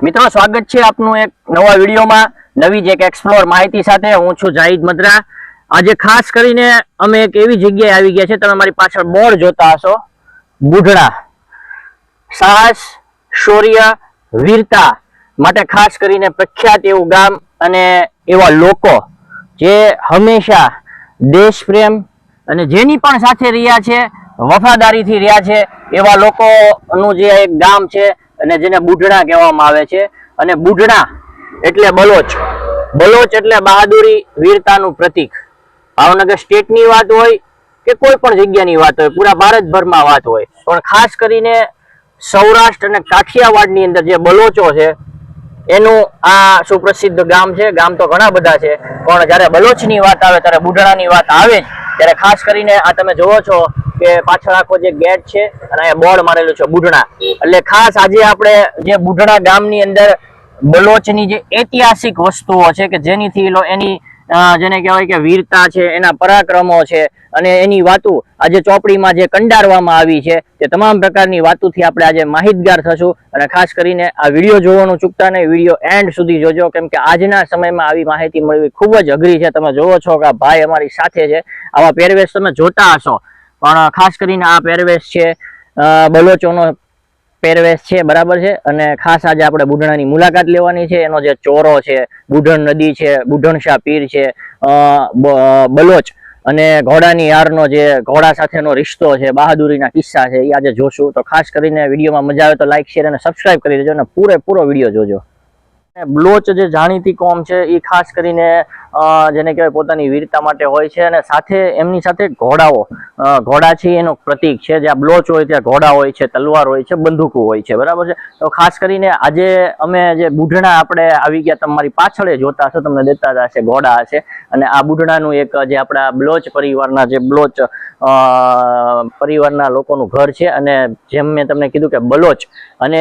મિત્રો, સ્વાગત છે આપનું એક નવા વિડીયોમાં. નવી જ એક એક્સપ્લોર માહિતી સાથે. હું છું જાહિદ મદ્રા. આજે ખાસ કરીને અમે એક એવી જગ્યાએ આવી ગયા છે તમે મારી પાછળ બોર્ડ જોતા હશો. બુઢડા. સાહસ શૌર્ય, વીરતા માટે ખાસ કરીને પ્રખ્યાત એવું ગામ અને એવા લોકો જે હંમેશા દેશ પ્રેમ અને જેની પણ સાથે રહ્યા છે, વફાદારીથી રહ્યા છે, એવા લોકોનું જે એક ગામ છે અને જેને બુઢણા કહેવામાં આવે છે. અને બુઢણા એટલે બલોચ. બલોચ એટલે બહાદુરી, વીરતાનું પ્રતીક. ભાવનગર સ્ટેટની વાત હોય કે કોઈ પણ જગ્યાની વાત હોય, પૂરા ભારતભરમાં વાત હોય. પણ ખાસ કરીને સૌરાષ્ટ્ર અને કાઠિયાવાડની અંદર જે બલોચો છે, એનું આ સુપ્રસિદ્ધ ગામ છે. ગામ તો ઘણા બધા છે, પણ જ્યારે બલોચની વાત આવે, ત્યારે બુઢડાની વાત આવે ત્યારે ખાસ કરીને આ તમે જોવો છો કે પાછળ આખો જે ગેટ છે અને અહીંયા બોર્ડ મારેલું છે બુઢણા. એટલે ખાસ આજે આપણે જે બુઢણા ગામની અંદર બલોચની જે ઐતિહાસિક વસ્તુઓ છે કે જેનીથી એની જેને કહેવાય કે વીરતા છે, એના પરાક્રમો છે અને એની વાતો આજે ચોપડીમાં જે કંડારવામાં આવી છે તે તમામ પ્રકારની વાતોથી આપણે આજે માહિતગાર થશું અને ખાસ કરીને આ વીડિયો જોવાનું ચૂકતા નહીં, વીડિયો એન્ડ સુધી જોજો, કેમ કે આજના સમયમાં આવી માહિતી મળવી ખૂબ જ અઘરી છે. તમે જોવો છો કે ભાઈ અમારી સાથે છે. આવા પહેરવેશ તમે જોતા હશો. પણ ખાસ કરીને આ પહેરવેશ છે બલોચોનો પહેરવેશ છે, બરાબર છે? અને ખાસ આજે આપણે બુઢણાની મુલાકાત લેવાની છે. એનો જે ચોરો છે, બુઢણ નદી છે બુઢણશા પીર છે બલોચ અને ઘોડાની યારનો જે ઘોડા સાથેનો રિશ્તો છે, બહાદુરીના કિસ્સા છે, એ આજે જોશું. તો ખાસ કરીને વિડીયોમાં મજા આવે તો લાઈક, શેર અને સબસ્ક્રાઇબ કરી દેજો અને પૂરેપૂરો વીડિયો જોજો. બ્લોચ જે જાણીતી કોમ છે, એ ખાસ કરીને જેને કહેવાય પોતાની વીરતા માટે હોય છે અને સાથે એમની સાથે ઘોડાઓ. ઘોડા છે એનો પ્રતીક છે. જ્યાં બ્લોચ હોય ત્યાં ઘોડા હોય છે, તલવાર હોય છે, બંદૂકો હોય છે. બરાબર છે? તો ખાસ કરીને આજે અમે જે બુઢણા આપણે આવી ગયા, તમારી પાછળ જોતા હશો, તમને દેતા જ હશે, ઘોડા હશે. અને આ બુઢણાનું એક જે આપણા બ્લોચ પરિવારના જે બ્લોચ પરિવારના લોકોનું ઘર છે. અને જેમ મેં તમને કીધું કે બલોચ અને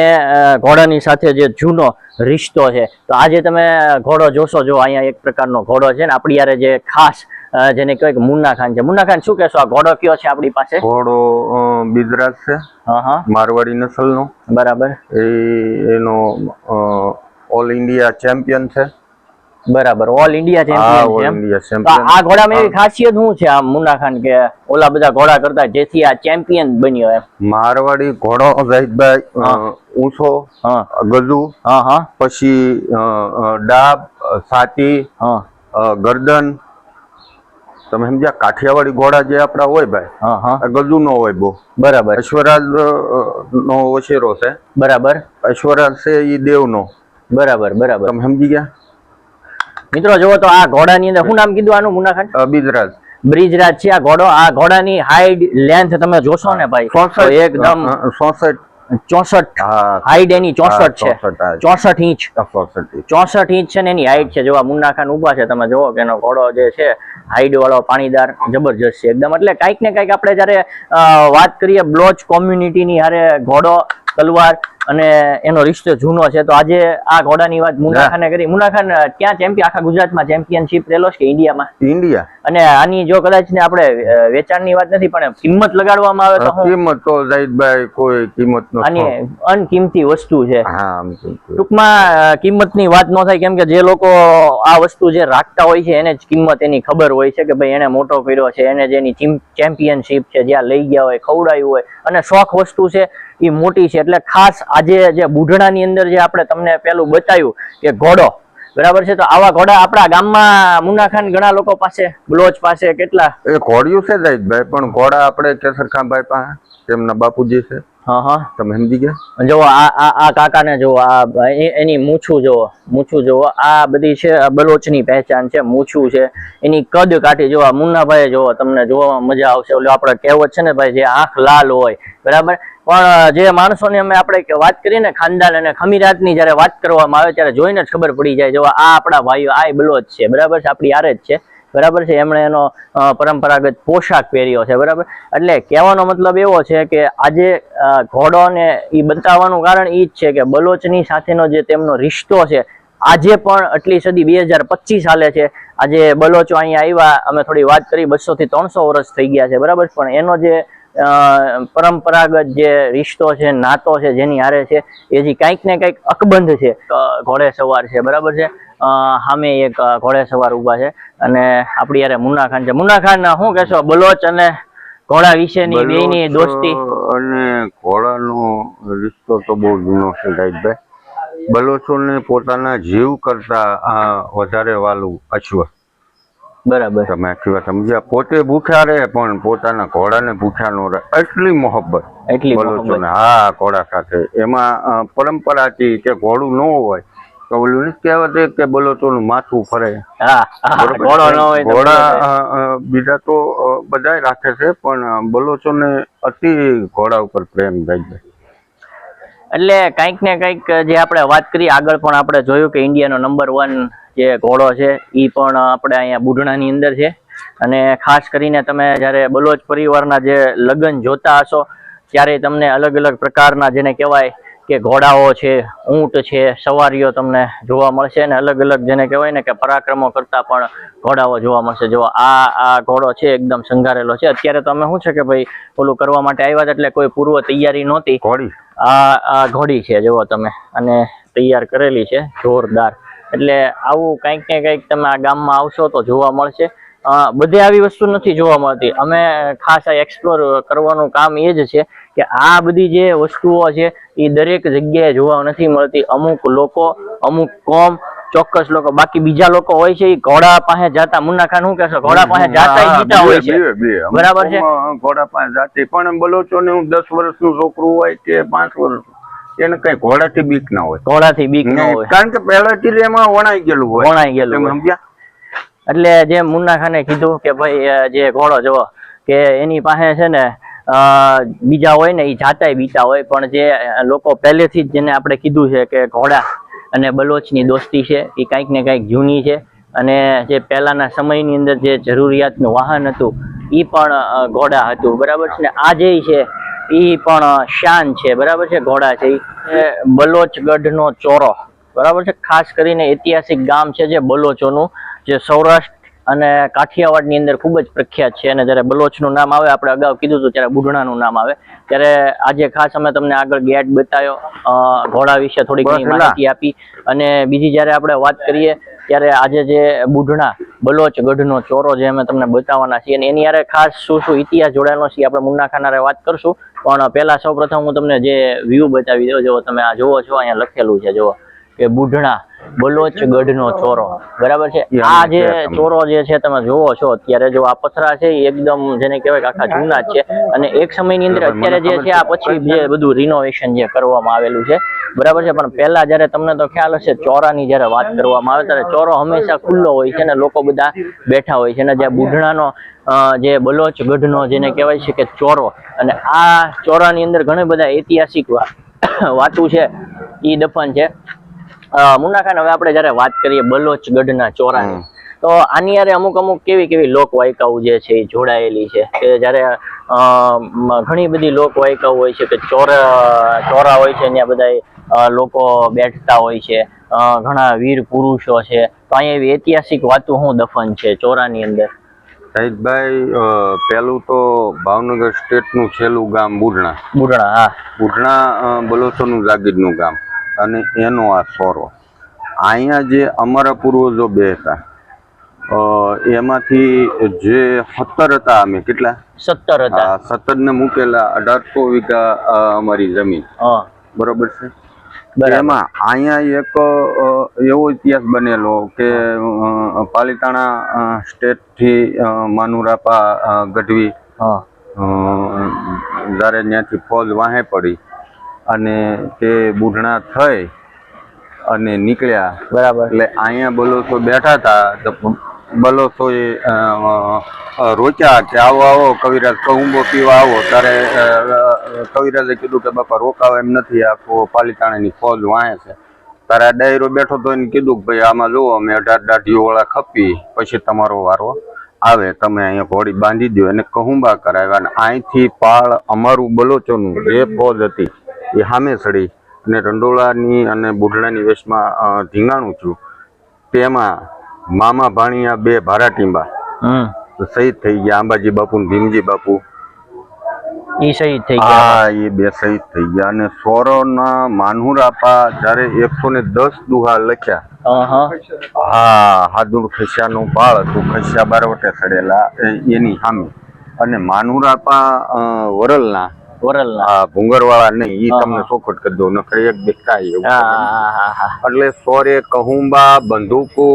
ઘોડાની સાથે જે જૂનો રિશ્તો છે. તો આજે તમે ઘોડો જોશો, જો અહીંયા એક પ્રકારનો ઘોડો છે ને આપણી યારે જે ખાસ જેને કહેવાય કે મુન્ના ખાન છે. મુન્ના ખાન શું કહેશો? આ ઘોડો કયો છે આપણી પાસે? ઘોડો બિદરાજ છે. હા હા. મારવાડી નસલનો. બરાબર. એ એનો ઓલ ઇન્ડિયા ચેમ્પિયન છે. બરાબર. ઓલ ઇન્ડિયા ચેમ્પિયન છે આ ઘોડામાં એવી ખાસિયત શું છે આ મુન્ના ખાન કે ઓલા બધા ઘોડા કરતા જેથી આ ચેમ્પિયન બન્યો એમ? મારવાડી ઘોડો હા. ઊંચો ગજુ હા હા. પછી ડાબ સાતી હા. ગરદન તમે સમજ્યા કાઠિયાવાડી ઘોડા જે આપડા હોય ભાઈ હા હા. આ ગજુ નો હોય બહુ. બરાબર. ઐશ્વરાજ નો ઓછેરો છે. બરાબર. ઐશ્વરાજ છે એ દેવનો. બરાબર બરાબર. તમે સમજી ગયા? મિત્રો જોવો તો આ ઘોડાની અંદર શું નામ કીધું આનું મુનાખાન? બિદરાજ બ્રિજરાજ છે આ ઘોડો. આ ઘોડાની હાઈટ લેન્થ તમે જોશો ને ભાઈ એકદમ ચોસઠ ચોસઠ હાઈટ એની ચોસઠ છે. ચોસઠ ઇંચ. ચોસઠ ઇંચ. છે ને એની હાઈટ છે. જોવા મુન્ના ખાન ઊભા છે તમે જોવો કે એનો ઘોડો જે છે હાઈટ વાળો પાણીદાર જબરજસ્ત છે એકદમ. એટલે કાંઈક ને કાંઈક આપણે જ્યારે વાત કરીએ બ્લોચ કોમ્યુનિટીની હારે ઘોડો તલવાર અને એનો રિશ્તો જૂનો છે. તો આજે આ ઘોડાની વાત મુનાખાને કરી. મુનાખાન ખાન ક્યાં ચેમ્પિયન? આખા ગુજરાતમાં ચેમ્પિયનશિપ રહેલો છે ઇન્ડિયામાં? ઇન્ડિયા. અને આની જો કદાચ ને આપણે વેચાણની વાત નથી પણ કિંમત લગાડવામાં આવે તો કિંમત તો જાહિદભાઈ કોઈ કિંમત નો આની અનકિંમતી વસ્તુ છે. હા ટૂંકમાં કિંમતની વાત ન થાય કેમ કે જે લોકો આ વસ્તુ જે રાખતા હોય છે એને જ કિંમત એની ખબર હોય છે કે ભાઈ એને મોટો કર્યો છે એને જેની ચેમ્પિયનશિપ છે જ્યાં લઈ ગયા હોય ખવડાયું હોય અને શોખ વસ્તુ છે એ મોટી છે. એટલે ખાસ આજે જે બુઢણાની અંદર જે આપણે તમને પેલું બતાવ્યું કે ઘોડો, બરાબર છે? તો આવા ઘોડા આપણા ગામમાં મુનાખાન ખાન ઘણા લોકો પાસે, બ્લોચ પાસે કેટલા? એ ઘોડિયું છે જાહિદભાઈ પણ ઘોડા આપણે કેસરખાભાઈ પાસે, તેમના બાપુજી છે. હા હા. તમે સમજી ગયા? જો આ આ આ કાકાને જો આ એની મૂછું જો મૂછું જો આ બધી છે બલોચની પહેચાન છે મૂછું છે. એની કદ કાઢી જો આ મુન્નાભાઈ જો તમને જોવામાં મજા આવશે. ઓલો આપણે કહેવત છે ને ભાઈ જે આંખ લાલ હોય. બરાબર? પણ જે માણસોને અમે આપણે વાત કરીએ ને ખાનદાન અને ખમીરાતની જ્યારે વાત કરવામાં આવે ત્યારે જોઈને જ ખબર પડી જાય જો આ આપણા ભાઈઓ આ બલોચ છે. બરાબર છે? આપણી આરે જ છે. બરાબર છે? એમણે એનો પરંપરાગત પોશાક પહેર્યો છે, બરાબર? એટલે કહેવાનો મતલબ એવો છે કે આજે ઘોડોને એ બતાવવાનું કારણ એ જ છે કે બલોચની સાથેનો જે તેમનો રિશ્તો છે, આજે પણ આટલી સદી બે હજાર પચીસ હાલે છે. આજે બલોચો અહીંયા આવ્યા, અમે થોડી વાત કરી બસો થી ત્રણસો વર્ષ થઈ ગયા છે, બરાબર? પણ એનો જે પરંપરાગત જે રિશ્તો છે નાતો છે જેની હારે છે એ જે કાંઈક ને કંઈક અકબંધ છે. ઘોડે સવાર છે બરાબર છે? સામે એક ઘોડે સવાર ઊભા છે. અને આપણી યારે મુન્ના ખાન છે. મુન્ના ખાન શું કહેશો? બલોચ અને ઘોડા વિશેની બેની દોસ્તી. અને ઘોડાનો રિશ્તો તો બહુ જૂનો છે જાહિદભાઈ બલોચોને પોતાના જીવ કરતા વધારે વાલું અશ્વ. બરાબર. તમે આખી વાત સમજ્યા. પોતે ભૂખ્યા રહે પણ પોતાના ઘોડાને ભૂખ્યા નો રહે. એટલી મોહબ્બત. એટલી મોહબ્બત. હા ઘોડા સાથે. એમાં અ, પરંપરા હતી કે ઘોડું ન હોય. તો ઓલું નથી કહેવત કે બલોચોનું માથું ફરે. ઘોડો ન હોય ઘોડા બીજા તો બધા રાખે છે પણ બલોચોને અતિ ઘોડા ઉપર પ્રેમ જાય છે. એટલે કંઈક ને કંઈક જે આપણે વાત કરી આગળ પણ આપણે જોયું કે ઇન્ડિયાનો નંબર વન જે ઘોડો છે એ પણ આપણે અહીંયા બુઢણાની અંદર છે. અને ખાસ કરીને તમે જ્યારે બલોચ પરિવારના જે લગ્ન જોતા હશો, ત્યારે તમને અલગ અલગ પ્રકારના જેને કહેવાય કે ઘોડાઓ છે ઊંટ છે સવારીઓ તમને જોવા મળશે અને અલગ અલગ જેને કહેવાય ને કે પરાક્રમો કરતા પણ ઘોડાઓ જોવા મળશે. જો આ આ ઘોડો છે એકદમ સંઘારેલો છે. અત્યારે તો અમે શું છે કે ભાઈ ઓલું કરવા માટે આવ્યા હતા એટલે કોઈ પૂર્વ તૈયારી નહોતી. ઘોડી? આ આ ઘોડી છે જુઓ તમે. અને તૈયાર કરેલી છે જોરદાર. એટલે આવું કંઈક ને કંઈક તમે આ ગામમાં આવશો તો જોવા મળશે. બધે આવી વસ્તુ નથી જોવા મળતી. અમે ખાસ આ એક્સપ્લોર કરવાનું કામ એ જ છે કે આ બધી જે વસ્તુઓ છે એ દરેક જગ્યાએ જોવા નથી મળતી. અમુક લોકો અમુક કોમ ચોક્કસ લોકો બાકી બીજા લોકો હોય છે એ ઘોડા પાસે જાતા. મુન્ના ખાન શું કહેશો? ઘોડા પાસે જાતા જીતા હોય છે. બરાબર છે? ઘોડા પાસે જાતી. પણ બલોચોને હું દસ વર્ષનું છોકરું હોય કે પાંચ વર્ષ એને કઈ ઘોડાથી બીક ના હોય. ઘોડાથી બીક ના હોય. કારણ કે પહેલાથી થી એમાં વણાઈ ગયેલું હોય. વણાઈ ગયેલું સમજ્યા? એટલે જે મુન્ના ખાને કીધું કે ભાઈ જે ઘોડો જો કે એની પાસે છે ને બીજા હોય ને એ જાતાય બીતા હોય, પણ જે લોકો પહેલેથી જ જેને આપણે કીધું છે કે ઘોડા અને બલોચની દોસ્તી છે એ કંઈક ને કંઈક જૂની છે. અને જે પહેલાંના સમયની અંદર જે જરૂરિયાતનું વાહન હતું એ પણ ઘોડા હતું. બરાબર છે ને? આ જે છે એ પણ શાન છે. બરાબર છે? ઘોડા છે. એ બલોચગઢનો ચોરો. બરાબર છે? ખાસ કરીને ઐતિહાસિક ગામ છે જે બલોચોનું, જે સૌરાષ્ટ્ર અને કાઠિયાવાડની અંદર ખૂબ જ પ્રખ્યાત છે અને જ્યારે બલોચનું નામ આવે આપણે અગાઉ કીધું હતું ત્યારે બુઢણાનું નામ આવે. ત્યારે આજે ખાસ અમે તમને આગળ ગેટ બતાવ્યો ઘોડા વિશે થોડી ઘણી માહિતી આપી. અને બીજી જ્યારે આપણે વાત કરીએ ત્યારે આજે જે બુઢણા બલોચ ગઢનો ચોરો જે અમે તમને બતાવવાના છીએ અને એની યારે ખાસ શું શું ઇતિહાસ જોડાયેલો છે આપણે મુન્ના ખાન વાત કરશું. પણ પેલા સૌ પ્રથમ હું તમને જે વ્યૂ બતાવી દઉં જો તમે આ જોવો છો અહીંયા લખેલું છે જો કે બુઢણા બલોચ ગઢનો ચોરો. બરાબર છે? આ જે ચોરો જે છે તમે જોવો છો અત્યારે જો આ પથરા છે એકદમ જેને કહેવાય આખા જૂના છે. અને એક સમયની અંદર અત્યારે જે છે આ પછી જે બધું રિનોવેશન જે કરવામાં આવેલું છે. બરાબર છે? પણ પહેલા જયારે તમને તો ખ્યાલ હશે ચોરાની જયારે વાત કરવામાં આવે ત્યારે ચોરો હંમેશા ખુલ્લો હોય છે ને લોકો બધા બેઠા હોય છે અને જે બુઢણાનો જે બલોચ ગઢનો જેને કહેવાય છે કે ચોરો. અને આ ચોરાની અંદર ઘણા બધા ઐતિહાસિક વાતું છે. ઈ દફન છે. મુન્ના ખાન હવે આપણે જ્યારે વાત કરીએ બલોચગઢના ચોરાની તો આની યારે અમુક અમુક કેવી કેવી લોકવાયકાઓ જે છે એ જોડાયેલી છે કે જ્યારે ઘણી બધી લોકવાયકાઓ હોય છે કે ચોરા ચોરા હોય છે ત્યાં બધા લોકો બેઠતા હોય છે ઘણા વીર પુરુષો છે તો અહીંયા એવી ઐતિહાસિક વાતો શું દફન છે ચોરાની અંદર? સાહિદભાઈ પહેલું તો ભાવનગર સ્ટેટનું છેલ્લું ગામ બુઢણા. બુઢણા હા. બુઢણા બલોચોનું જાગીરનું ગામ. અને એનો આ સોરો. અહીંયા જે અમારા પૂર્વજો બે હતા એમાંથી જે સત્તર હતા અમે કેટલા? સત્તર હતા. સત્તર ને મૂકેલા અઢારસો વીઘા અમારી જમીન. હા. બરોબર છે? એમાં અહીંયા એક એવો ઇતિહાસ બનેલો કે પાલિતાણા સ્ટેટથી માનુરાપા ગઢવી જ્યારે ત્યાંથી ફોજ વાહે પડી અને તે બુઢણા થઈ અને નીકળ્યા. બરાબર. એટલે અહીંયા બલોચો બેઠા હતા તો બલોચોએ એ રોચ્યા કે આવો આવો કવિરાજ કહુંબો પીવા આવો. ત્યારે કવિરાજે કીધું કે બાપા રોકાવ એમ નથી આખો પાલિતાણાની ફોજ વાંચે છે. ત્યારે આ ડાયરો બેઠો તો એને કીધું કે ભાઈ આમાં જુઓ અમે અઢાર દાઢીઓ વાળા ખપી પછી તમારો વારો આવે તમે અહીંયા ઘોડી બાંધી દો એને કહુંબા કરાવ્યા અને અહીંથી પાળ અમારું બલોચોનું જે ફોજ હતી એ સામે સડી અને રંડોળાની અને બુઢડાની વેશમાં ધીંગાણું છું તેમાં મામા ભાણિયા બે ભારાટીંબા શહીદ થઈ ગયા. અંબાજી બાપુ ભીમજી બાપુ. એ શહીદ થઈ ગયા. હા એ બે શહીદ થઈ ગયા. અને સોરોના માનહુરાપા જ્યારે એકસો ને દસ દુહા લખ્યા. હા હાદુર ખસ્યાનું પાળ હતું. ખસ્યા બારવટે સડેલા એની સામે. અને માનુરાપા અ, વરલના વરલના હા ભૂંગરવાળા નહીં ઈ તમને ચોખટ કરી દઉં? નખરે એક દેખાય એવું એટલે સોરે કહુંબા બંદૂકો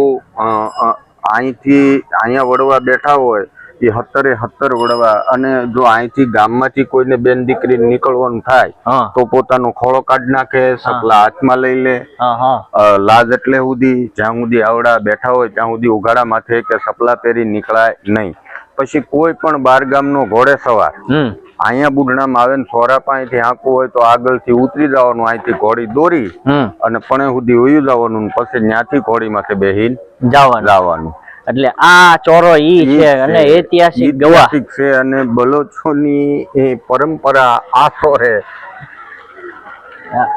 અહીંથી અહીંયા વડવા બેઠા હોય એ હત્તરે હત્તર વડવા અને જો અહીંથી ગામમાંથી કોઈને બેન દીકરી નીકળવાનું થાય તો પોતાનો ખોળો કાઢી નાખે સકલા હાથમાં લઈ લે. લાજ એટલે સુધી જ્યાં સુધી આવડા બેઠા હોય ત્યાં સુધી ઉઘાડા માથે કે સપલા પહેરી નીકળાય નહીં. પછી કોઈ પણ બાર ગામનો ઘોડે સવાર અહીંયા બુઢણામાં આવે ને સોરા પાસેથી આંકવું હોય તો આગળથી ઉતરી જવાનું અહીંથી ઘોડી દોરી અને પણે સુધી ઉયું જવાનું પછી ત્યાંથી ઘોડી માટે બેહીને જવાનું. જવાનું. એટલે આ ચોરો ઈ છે. અને ઐતિહાસિક ઐતિહાસિક છે અને બલોચોની એ પરંપરા આસો રહે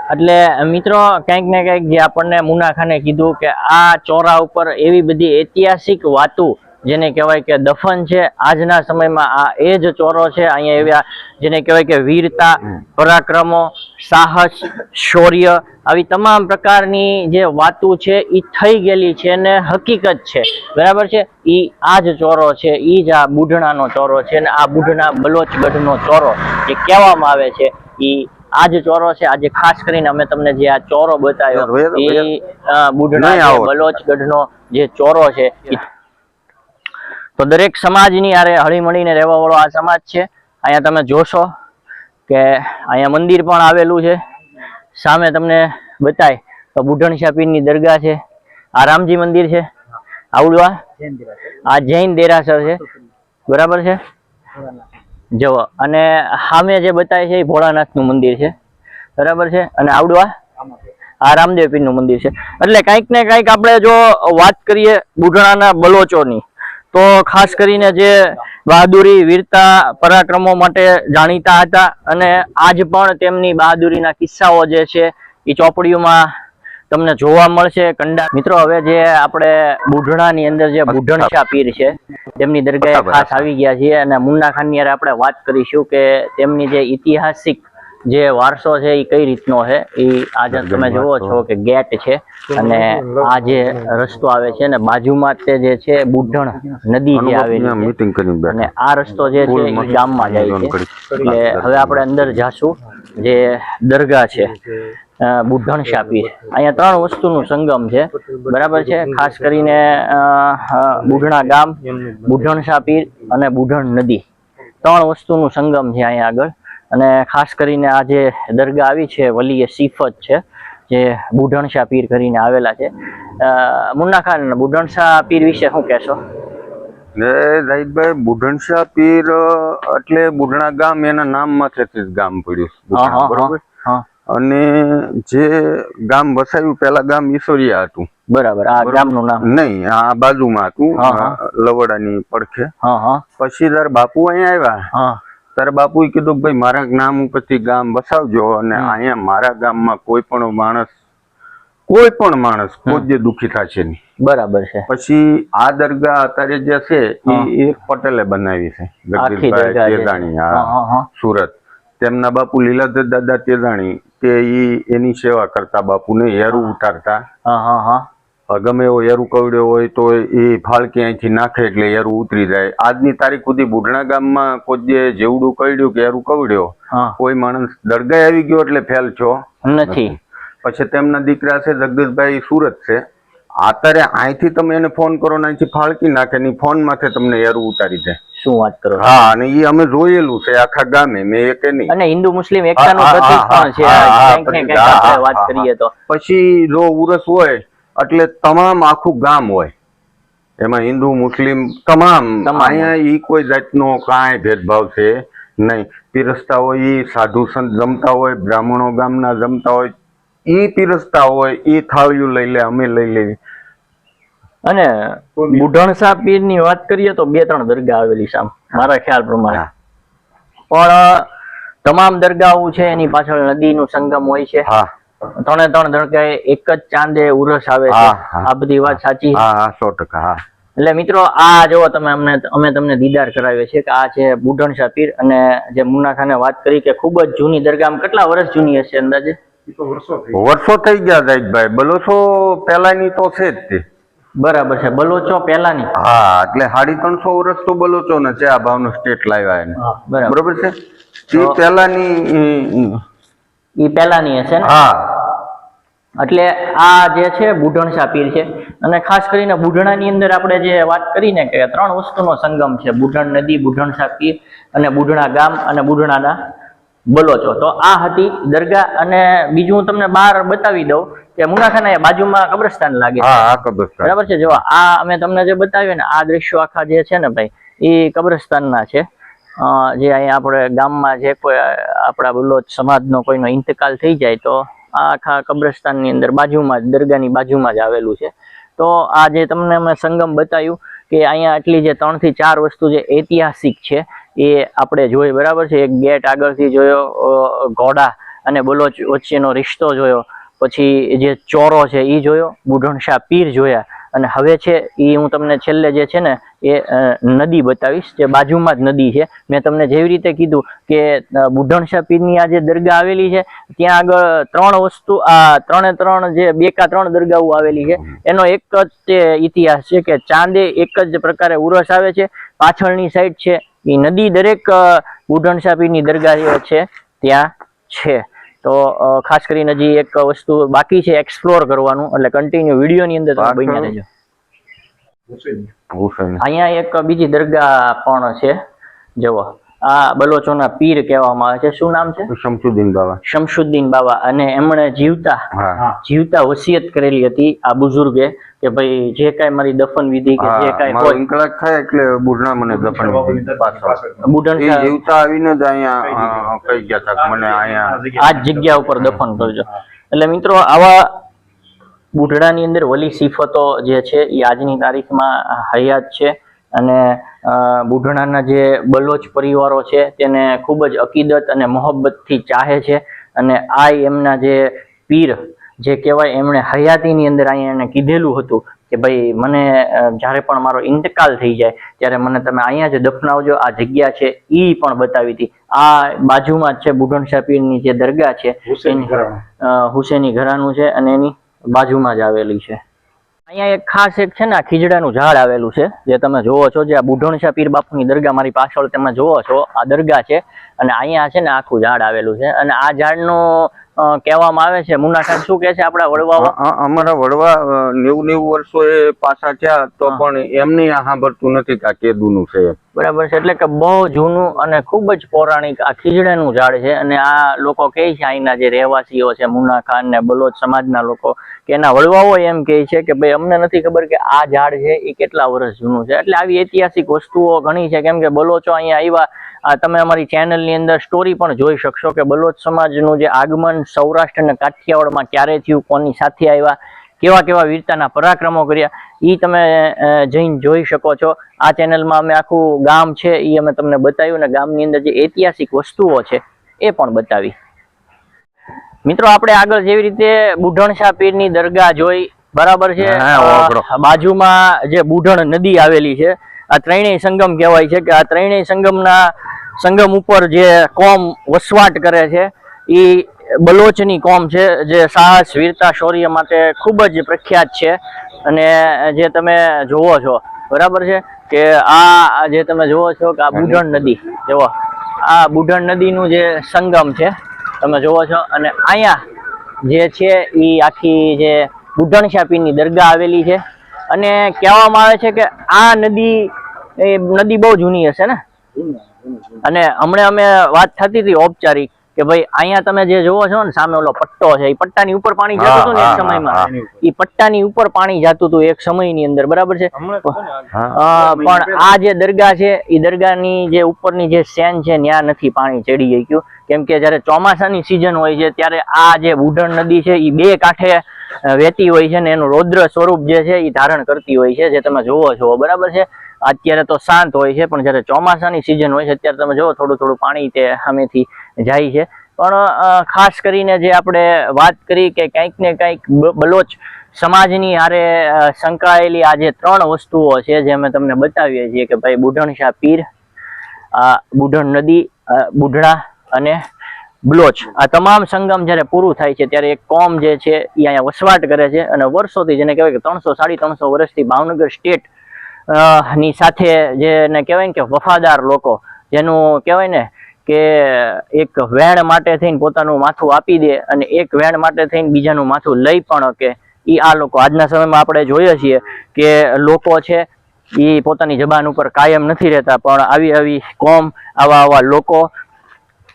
એટલે મિત્રો કંઈક ને કંઈક જે આપણને મુના ખાને કીધું કે આ ચોરા ઉપર એવી બધી ઐતિહાસિક વાતો જેને કહેવાય કે દફન છે. આજના સમયમાં આ એ જ ચોરો છે. અહીંયા એવા જેને કહેવાય કે વીરતા પરાક્રમો સાહસ શૌર્ય આવી તમામ પ્રકારની જે વાતો છે એ થઈ ગયેલી છે ને હકીકત છે. બરાબર છે? એ આ જ ચોરો છે. એ જ આ બુઢણાનો ચોરો છે ને આ બુઢણા બલોચગઢનો ચોરો જે કહેવામાં આવે છે ઈ આ જ ચોરો છે. આજે ખાસ કરીને અમે તમને જે આ ચોરો બતાવ્યો એ બુઢણા બલોચગઢનો જે ચોરો છે તો દરેક સમાજની આરે હળીમળીને રહેવાવાળો આ સમાજ છે. અહીંયા તમે જોશો કે અહીંયા મંદિર પણ આવેલું છે. સામે તમને બતાય તો બુઢણશા પીરની દરગાહ છે. આ રામજી મંદિર છે. આવડવા? આ જૈન દેરાસર છે. બરાબર છે? જવો અને સામે જે બતાય છે એ ભોળાનાથનું મંદિર છે. બરાબર છે? અને આવડવા? આ રામદેવ પીરનું મંદિર છે. એટલે કંઈક ને કંઈક આપણે જો વાત કરીએ બુઢણાના બલોચોની. તો ખાસ કરીને જે બહાદુરી વીરતા પરાક્રમો માટે જાણીતા હતા અને આજ પણ તેમની બહાદુરીના કિસ્સાઓ જે છે એ ચોપડીઓમાં તમને જોવા મળશે. કંડા મિત્રો હવે જે આપણે બુઢણાની અંદર જે બુઢણશા પીર છે તેમની દરગાહે ખાસ આવી ગયા છીએ અને મુન્ના ખાનની આપણે વાત કરીશું કે તેમની જે ઐતિહાસિક જે વારસો છે એ કઈ રીતનો છે? એ આજે તમે જુઓ છો કે ગેટ છે અને આ જે રસ્તો આવે છે ને બાજુમાં તે જે છે બુઢણ નદી જે આવેલી છે. અને આ રસ્તો જે છે એ ગામમાં જાય છે. એટલે હવે આપણે અંદર જાશું. જે દરગાહ છે બુઢણ શાપી અહીંયા ત્રણ વસ્તુનું સંગમ છે. બરાબર છે? ખાસ કરીને બુઢણા ગામ બુઢણ શાપીર અને બુઢણ નદી. ત્રણ વસ્તુનું સંગમ છે અહીંયા આગળ. અને ખાસ કરીને આ જે દરગાહ આવી છે વલીએ સિફત છે જે બુઢણશાહ પીર કરીને આવેલા છે. મુન્ના ખાન બુઢણશાહ પીર વિશે શું કહેશો? ને રાઈતભાઈ બુઢણશા પીર એટલે બુઢણા ગામ એના નામમાંથી જ ગામ પડ્યું. બરોબર? અને જે ગામ વસાયું પેલા ગામ ઈશ્વરિયા હતું. બરાબર આ ગામનું નામ. નહીં આ બાજુમાં હતું. લવડાની પડખે. હા હા. પછી તાર બાપુ અહીંયા આવ્યા. હા. તારે બાપુએ કીધું કે ભાઈ મારા નામ ઉપરથી ગામ વસાવજો અને. અહીંયા મારા ગામમાં કોઈ પણ માણસ કોઈ પણ માણસ કોઈ દુઃખી થશે નહીં. બરાબર છે. પછી આ દરગાહ અત્યારે જે છે એ એક પટેલે બનાવી છે. જગદીશભાઈ. તેજાણી હા. સુરત. તેમના બાપુ લીલાધર દાદા તેજાણી તે ઈ એની સેવા કરતા બાપુને હેરું ઉતારતા હા હા. ગમે એવો હેરું કવડ્યો હોય તો એ ફાળકી અહીંથી નાખે એટલે હેરું ઉતરી જાય. આજની તારીખ સુધી બુઢણા ગામમાં કોઈ જે જેવડું કવડ્યું કે હેરું કવડ્યો કોઈ માણસ દરગાહ આવી ગયો એટલે ફેલ છો નથી. પછી તેમના દીકરા છે જગદીશભાઈ સુરત છે. અત્યારે અહીંથી તમે એને ફોન કરો ને અહીંથી ફાળકી નાખે ની ફોન માથે તમને હેરું ઉતારી દે. શું વાત કરો? હા અને એ અમે જોયેલું છે આખા ગામે મેં એક નહીં. અને હિન્દુ મુસ્લિમ એકતાનું પ્રતીક પણ છે. વાત કરીએ તો. પછી જો ઉરસ હોય એટલે તમામ આખું ગામ હોય. એમાં હિન્દુ મુસ્લિમ તમામ. અહીંયા એ કોઈ જાતનો કાંઈ ભેદભાવ છે નહીં. પીરસતા હોય એ સાધુ સંત જમતા હોય બ્રાહ્મણો ગામના જમતા હોય ઈ પીરસતા હોય એ થાળીઓ લઈ લે અમે લઈ લેવી અને બુઢણસા પીરની વાત કરીએ તો બે ત્રણ દરગાહ આવેલી સામ મારા ખ્યાલ પ્રમાણે. હા. પણ તમામ દરગાહો છે એની પાછળ નદીનું સંગમ હોય છે. હા. ત્રણે ત્રણ દરગાહે એક જ ચાંદે ઉરસ આવે છે. આ બધી વાત સાચી. હા સો ટકા હા. એટલે મિત્રો આ જો તમે અમને અમે તમને દીદાર કરાવીએ છીએ કે આ છે બુઢણ શાહ પીર અને જે મુન્ના ખાને વાત કરી કે ખૂબ જ જૂની દરગાહ. કેટલા વર્ષ જૂની હશે અંદાજે? વર્ષો થઈ ગયા. જાહિદભાઈ બલોસો પહેલાની તો છે જ તે. બરાબર છે બલોચો પહેલાની. હા એટલે સાડી ત્રણસો વર્ષ તો બલોચો ને છે આ ભાવનો સ્ટેટ લાવ્યા એને. બરાબર. બરોબર છે? તે પહેલાની એ પહેલાની હશે ને? હા. એટલે આ જે છે બુઢણ પીર છે. અને ખાસ કરીને બુઢણાની અંદર આપણે જે વાત કરીને કે ત્રણ વસ્તુનો સંગમ છે બુઢણ નદી બુઢણ શાહ પીર અને બુઢણા ગામ અને બુઢણાના બલોચો તો આ હતી દરગાહ અને બીજું હું તમને બહાર બતાવી દઉં કે મુનાખાના બાજુમાં કબ્રસ્તાન લાગે બરાબર છે? જો આ અમે તમને જે બતાવ્યું ને આ દ્રશ્યો આખા જે છે ને ભાઈ એ કબ્રસ્તાનના છે. જે અહીંયા આપણે ગામમાં જે કોઈ આપણા બલોચ સમાજનો કોઈનો ઇંતકાલ થઈ જાય તો આખા કબ્રસ્તાનની અંદર બાજુમાં જ, દરગાહની બાજુમાં જ આવેલું છે. તો આ જે તમને અમે સંગમ બતાવ્યું કે અહીંયા આટલી જે ત્રણથી ચાર વસ્તુ જે ઐતિહાસિક છે, એ આપણે જોઈ, બરાબર છે? એક ગેટ આગળથી જોયો ઘોડા અને બલોચ વચ્ચેનો રિશ્તો જોયો. પછી જે ચોરો છે એ જોયો. બુઢણશાહ પીર જોયા. અને હવે છે, એ હું તમને છેલ્લે જે છે ને, એ નદી બતાવીશ, જે બાજુમાં જ નદી છે. મેં તમને જેવી રીતે કીધું કે બુઢણશા પીરની આ જે દરગાહ આવેલી છે, ત્યાં આગળ ત્રણ વસ્તુ, આ ત્રણે ત્રણ જે, બે કા ત્રણ દરગાહો આવેલી છે. એનો એક જ તે ઇતિહાસ છે કે ચાંદે એક જ પ્રકારે ઉરસ આવે છે. પાછળની સાઈડ છે, એ નદી દરેક બુઢણશા બુઢણ પીરની દરગાહ છે, ત્યાં છે. તો ખાસ કરીને હજી એક વસ્તુ બાકી છે એક્સપ્લોર કરવાનું એટલે કન્ટિન્યુ વિડીયોની અંદર તમે? બન્યા રહેજો. અહીંયા એક બીજી દરગાહ પણ છે. જુઓ. આ બલોચોના પીર કહેવામાં આવે છે. શું નામ છે? શમસુદ્દીન બાબા શમશુદ્દીન બાબા અને એમણે જીવતા જીવતા વસિયત કરેલી હતી આ બુઝુર્ગે કે ભાઈ જે કાંઈ મારી દફન વિધિ કે જે કાંઈ મારો હોય થાય એટલે બુઢણા મને દફન બુઢણ જીવતા આવીને જ અહીંયા કહી ગયા હતા મને અહીંયા આ જગ્યા ઉપર દફન કરજો. એટલે મિત્રો આવા બુઢડાની અંદર વલી સિફતો જે છે એ આજની તારીખમાં હયાત છે. અને અ, બુઢડાના જે બલોચ પરિવારો છે તેને ખૂબ જ અકીદત અને મોહબ્બતથી ચાહે છે અને આ એમના જે પીર જે કહેવાય એમણે હયાતીની અંદર અહીંયા એને કીધેલું હતું કે ભાઈ મને જ્યારે પણ મારો ઇંતકાલ થઈ જાય ત્યારે મને તમે અહીંયા જ દફનાવજો આ જગ્યા છે એ પણ બતાવી હતી. આ બાજુમાં જ છે બુઢણ શાહ પીરની જે દરગાહ છે એની હુસેની ઘરાનું છે અને એની બાજુમાં જ આવેલી છે. અહીંયા એક ખાસ એક છે ને આ ખીજડાનું ઝાડ આવેલું છે. જે તમે જોવો છો જે આ બુઢણશા પીર બાપુની દરગાહ મારી પાછળ તમે જોવો છો આ દરગાહ છે અને અહીંયા છે ને આખું ઝાડ આવેલું છે. અને આ ઝાડનું કહેવામાં આવે છે મુનાખાન ખાન શું કહે છે આપણા અ- અમારા વડવા નેવું નેવું વર્ષો એ પાછા થયા તો પણ એમને આ સાંભળતું નથી કે આ કેદુનું છે બરાબર છે એટલે કે બહુ જૂનું અને ખૂબ જ પૌરાણિક આ ખીજડાનું ઝાડ છે. અને આ લોકો કહે છે અહીંના જે રહેવાસીઓ છે મુના ખાન ને બલોચ સમાજના લોકો કે એના વડવાઓ એમ કહે છે કે ભાઈ, અમને નથી ખબર કે આ ઝાડ છે, એ કેટલા વર્ષ જૂનું છે. એટલે આવી ઐતિહાસિક વસ્તુઓ ઘણી છે. કેમ કે બલોચો અહીંયા આવ્યા. તમે અમારી ચેનલની અંદર સ્ટોરી પણ જોઈ શકશો કે બલોચ સમાજનું જે આગમન સૌરાષ્ટ્ર અને કાઠિયાવાડમાં ક્યારે થયું, કોની સાથે આવ્યા, કેવા કેવા વીરતાના પરાક્રમો કર્યા એ તમે જઈને જોઈ શકો છો. આ ચેનલમાં અમે આખું ગામ છે એ અમે તમને બતાવ્યું અને ગામની અંદર જે ઐતિહાસિક વસ્તુઓ છે, એ પણ બતાવી. મિત્રો આપણે આગળ જેવી રીતે બુઢણ શાહ પીરની દરગાહ જોઈ બરાબર છે. બાજુમાં જે બુઢણ નદી આવેલી છે આ ત્રણેય સંગમ કહેવાય છે કે આ ત્રણેય સંગમના સંગમ ઉપર જે કોમ વસવાટ કરે છે એ બલોચની કોમ છે જે સાહસ વીરતા શૌર્ય માટે ખૂબ જ પ્રખ્યાત છે. અને જે તમે જોવો છો બરાબર છે? કે આ જે તમે જોવો છો કે આ બુઢણ નદી જુઓ. આ બુઢણ નદીનું જે સંગમ છે તમે જોવો છો. અને અહીંયા જે છે એ આખી જે બુઢણ શાપીની દરગાહ આવેલી છે. અને કહેવામાં આવે છે કે આ નદી એ નદી બહુ જૂની હશે ને? અને હમણાં અમે વાત થતી હતી ઔપચારિક કે ભાઈ અહીંયા તમે જે જોવો છો ને સામે ઓલો પટ્ટો છે એ પટ્ટાની ઉપર પાણી જતું હતું ને એક સમયમાં. એ પટ્ટાની ઉપર પાણી જતું હતું એક સમયની અંદર બરાબર છે? પણ આ જે દરગાહ છે એ દરગાહની જે ઉપરની જે સેન છે ત્યાં નથી પાણી ચડી ગયું. કેમ કે જયારે ચોમાસાની સિઝન હોય છે ત્યારે આ જે ઉઢણ નદી છે એ બે કાંઠે અ, વહેતી હોય છે ને એનું રૌદ્ર સ્વરૂપ જે છે એ ધારણ કરતી હોય છે જે તમે જોવો છો બરાબર છે? અત્યારે તો શાંત હોય છે પણ જયારે ચોમાસાની સિઝન હોય છે અત્યારે તમે જોવો થોડું થોડું પાણી તે સામેથી જાય છે. પણ ખાસ કરીને જે આપણે વાત કરી કે કંઈક ને કંઈક બલોચ સમાજની હારે સંકળાયેલી આ જે ત્રણ વસ્તુઓ છે જે અમે તમને બતાવીએ છીએ કે ભાઈ બુઢણશાહ પીર બુઢણ નદી બુઢડા અને બ્લોચ. આ તમામ સંગમ જ્યારે પૂરું થાય છે ત્યારે એક કોમ જે છે એ અહીંયા વસવાટ કરે છે અને વર્ષોથી જેને કહેવાય કે ત્રણસો, સાડી ત્રણસો વર્ષથી ભાવનગર સ્ટેટની સાથે જેને કહેવાય ને કે વફાદાર લોકો, જેનું કહેવાય ને કે એક વેણ માટે થઈને પોતાનું માથું આપી દે અને એક વેણ માટે થઈને બીજાનું માથું લઈ પણ કે એ આ લોકો આજના સમયમાં આપણે જોઈએ છીએ કે લોકો છે એ પોતાની જબાન ઉપર કાયમ નથી રહેતા, પણ આવી આવી કોમ, આવા આવા લોકો,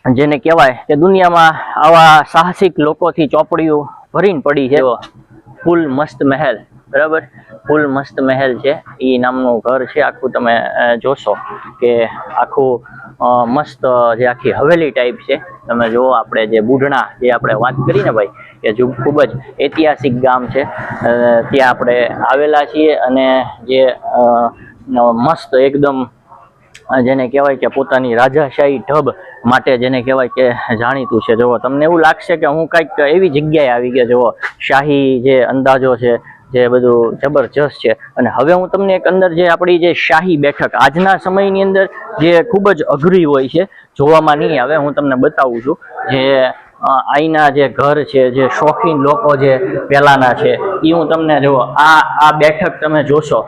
જેને કહેવાય કે દુનિયામાં આવા સાહસિક લોકોથી ચોપડીઓ ભરીને પડી છે. ફૂલ મસ્ત મહેલ. બરાબર? ફૂલ મસ્ત મહેલ છે. એ નામનું ઘર છે. આખું તમે જોશો કે આખું મસ્ત જે આખી હવેલી ટાઈપ છે. તમે જુઓ આપણે જે બુઢણા જે આપણે વાત કરી ને ભાઈ કે જો, ખૂબ જ ઐતિહાસિક ગામ છે. ત્યાં આપણે આવેલા છીએ અને જે મસ્ત એકદમ જેને કહેવાય કે પોતાની રાજાશાહી ઢબ માટે જેને કહેવાય કે જાણીતું છે. જુઓ, તમને એવું લાગશે કે હું કંઈક એવી જગ્યાએ આવી ગયા. જુઓ, શાહી જે અંદાજો છે જે બધું જબરજસ્ત છે. અને હવે હું તમને એક અંદર જે આપણી જે શાહી બેઠક, આજના સમયની અંદર જે ખૂબ જ અઘરી હોય છે, જોવામાં નહીં આવે. હું તમને બતાવું છું જે અહીંના જે ઘર છે, જે શોખીન લોકો જે પહેલાંના છે એ હું તમને જુઓ. આ આ બેઠક તમે જોશો.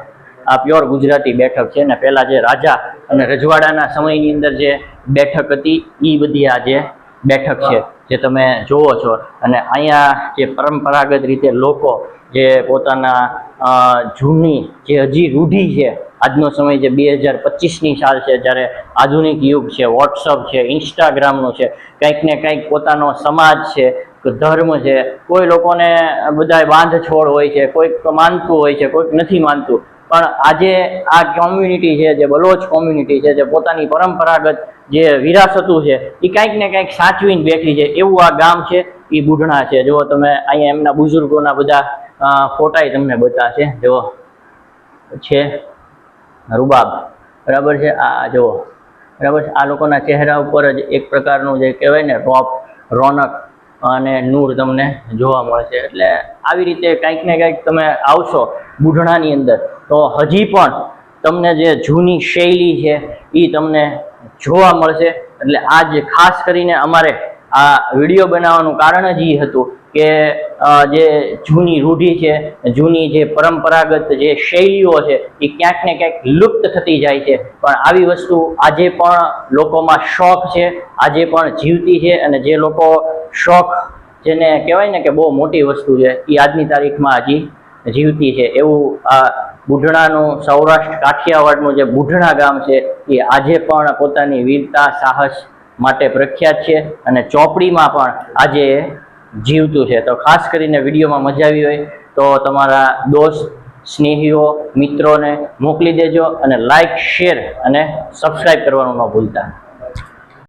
આ પ્યોર ગુજરાતી બેઠક છે ને પહેલાં જે રાજા અને રજવાડાના સમયની અંદર જે બેઠક હતી એ બધી આ જે બેઠક છે, જે તમે જોવો છો. અને અહીંયા જે પરંપરાગત રીતે લોકો જે પોતાના જૂની જે હજી રૂઢી છે, આજનો સમય જે બે હજાર પચીસની સાલ છે, જ્યારે આધુનિક યુગ છે, વોટ્સઅપ છે, ઇન્સ્ટાગ્રામનું છે, કંઈક ને કંઈક પોતાનો સમાજ છે ધર્મ છે, કોઈ લોકોને બધા બાંધછોડ હોય છે, કોઈક માનતું હોય છે, કોઈક નથી માનતું. પણ આજે આ કોમ્યુનિટી છે, જે બલોચ કોમ્યુનિટી છે, જે પોતાની પરંપરાગત જે વિરાસતું છે એ કંઈક ને કંઈક સાચવીને બેઠી છે. એવું આ ગામ છે એ બુઢણા છે. જો તમે અહીંયા એમના બુઝુર્ગોના બધા ફોટાય તમને બતાવશે જુઓ. છે. રૂબાબ. બરાબર છે? આ જુઓ. બરાબર છે? આ લોકોના ચહેરા ઉપર જ એક પ્રકારનું જે કહેવાય ને, રોપ, રોનક અને નૂર તમને જોવા મળશે. એટલે આવી રીતે કંઈક ને કંઈક તમે આવશો બુઢણાની અંદર, તો હજી પણ તમને જે જૂની શૈલી છે એ તમને જોવા મળશે. એટલે આજ ખાસ કરીને અમારે આ વીડિયો બનાવવાનું કારણ જ એ હતું કે જે જૂની રૂઢી છે, જૂની જે પરંપરાગત જે શૈલીઓ છે એ ક્યાંક ને ક્યાંક લુપ્ત થતી જાય છે. પણ આવી વસ્તુ આજે પણ લોકોમાં શોખ છે, આજે પણ જીવતી છે અને જે લોકો શોખ જેને કહેવાય ને કે બહુ મોટી વસ્તુ છે એ આજની તારીખમાં હજી જીવતી છે. એવું આ બુઢણાનું સૌરાષ્ટ્ર કાઠિયાવાડનું જે બુઢણા ગામ છે એ આજે પણ પોતાની વીરતા, સાહસ માટે પ્રખ્યાત છે અને ચોપડીમાં પણ આજે જીવતું છે. તો ખાસ કરીને વિડીયોમાં મજા આવી હોય તો તમારા દોસ્ત, સ્નેહીઓ, મિત્રોને મોકલી દેજો અને લાઇક શેર અને સબસ્ક્રાઈબ કરવાનું ન ભૂલતા.